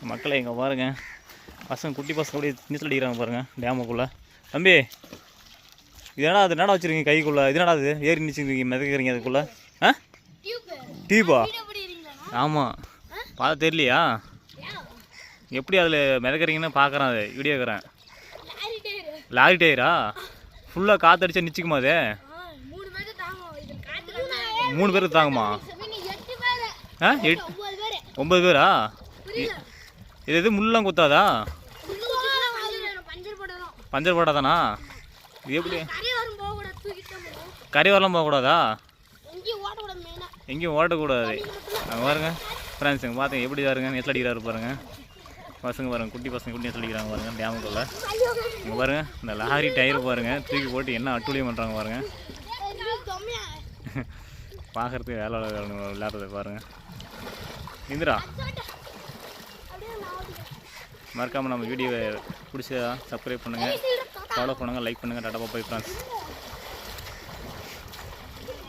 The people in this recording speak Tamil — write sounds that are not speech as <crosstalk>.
மக்களை இங்கே பாருங்க. பசங்க குட்டி பசங்க அப்படியே நீச்சல் அடிக்கிறாங்க பாருங்கள் டேமுக்குள்ளே. தம்பி இது என்னடா அது? என்னடா வச்சுருக்கீங்க கைக்குள்ளே? இது என்னடா அது? ஏறி நிச்சுருக்கீங்க மிதக்கிறீங்க அதுக்குள்ளே. ஆ? டியூபா ஆமாம் பார்த்து தெரியலையா? எப்படி அதில் மிதக்கிறீங்கன்னு பார்க்குறேன் அது வீடியோக்கிறேன். லாரி டயரா? ஃபுல்லாக காற்றடிச்சா நிச்சிக்குமா அது? மூணு பேருக்கு தாங்கம்மா ஆ? எட் ஒன்பது பேரா? இது எது? முள்ளெலாம் குத்தாதா? பஞ்சர் போடாதானா? இது எப்படி? கறி வரலாம் போகக்கூடாதா? எங்கேயும் ஓடக்கூடாது. ஓட்டக்கூடாது அங்கே பாருங்க ஃப்ரெண்ட்ஸ் இங்கே பார்த்தீங்க எப்படி பாருங்க நீச்சல் அடிக்கிறாரு பாருங்க. பசங்க பாருங்க குட்டி பசங்க குட்டி நீச்சல் அடிக்கிறாங்க பாருங்க டேமுக்குள்ள. இங்கே பாருங்க இந்த லாரி டயர் பாருங்க தூக்கி போட்டு என்ன அட்டுழியம் பண்ணுறாங்க பாருங்க. <laughs> பார்க்குறதுக்கு வேலை விளையாடுறது பாருங்க. இந்திரா மறக்காமல் நம்ம வீடியோவை பிடிச்சதா சப்ஸ்கிரைப் பண்ணுங்கள் ஃபாலோ பண்ணுங்கள் லைக் பண்ணுங்கள் டாடா போய் ஃப்ரெண்ட்ஸ்